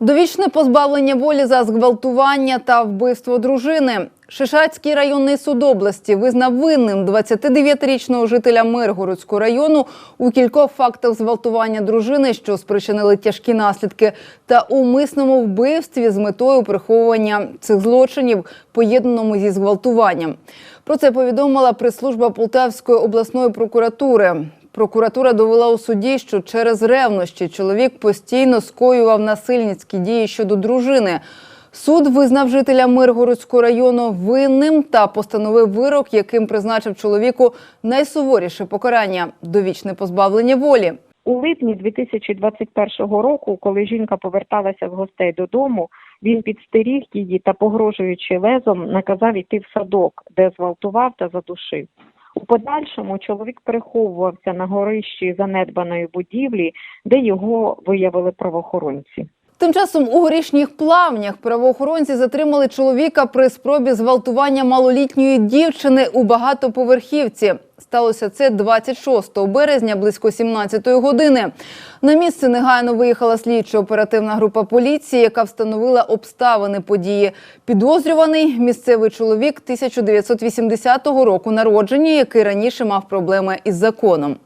Довічне позбавлення волі за зґвалтування та вбивство дружини. Шишацький районний суд області визнав винним 29-річного жителя Миргородського району у кількох фактах зґвалтування дружини, що спричинили тяжкі наслідки, та умисному вбивстві з метою приховування цих злочинів, поєднаному зі зґвалтуванням. Про це повідомила прес-служба Полтавської обласної прокуратури. Прокуратура довела у суді, що через ревнощі чоловік постійно скоював насильницькі дії щодо дружини. Суд визнав жителя Миргородського району винним та постановив вирок, яким призначив чоловіку найсуворіше покарання довічне позбавлення волі. У липні 2021 року, коли жінка поверталася з гостей додому, він підстеріг її та, погрожуючи лезом, наказав іти в садок, де зґвалтував та задушив. Подальшому чоловік переховувався на горищі занедбаної будівлі, де його виявили правоохоронці. Тим часом у горішніх плавнях правоохоронці затримали чоловіка при спробі зґвалтування малолітньої дівчини у багатоповерхівці. Сталося це 26 березня близько 17 години. На місце негайно виїхала слідчо-оперативна група поліції, яка встановила обставини події. Підозрюваний місцевий чоловік 1980 року народження, який раніше мав проблеми із законом.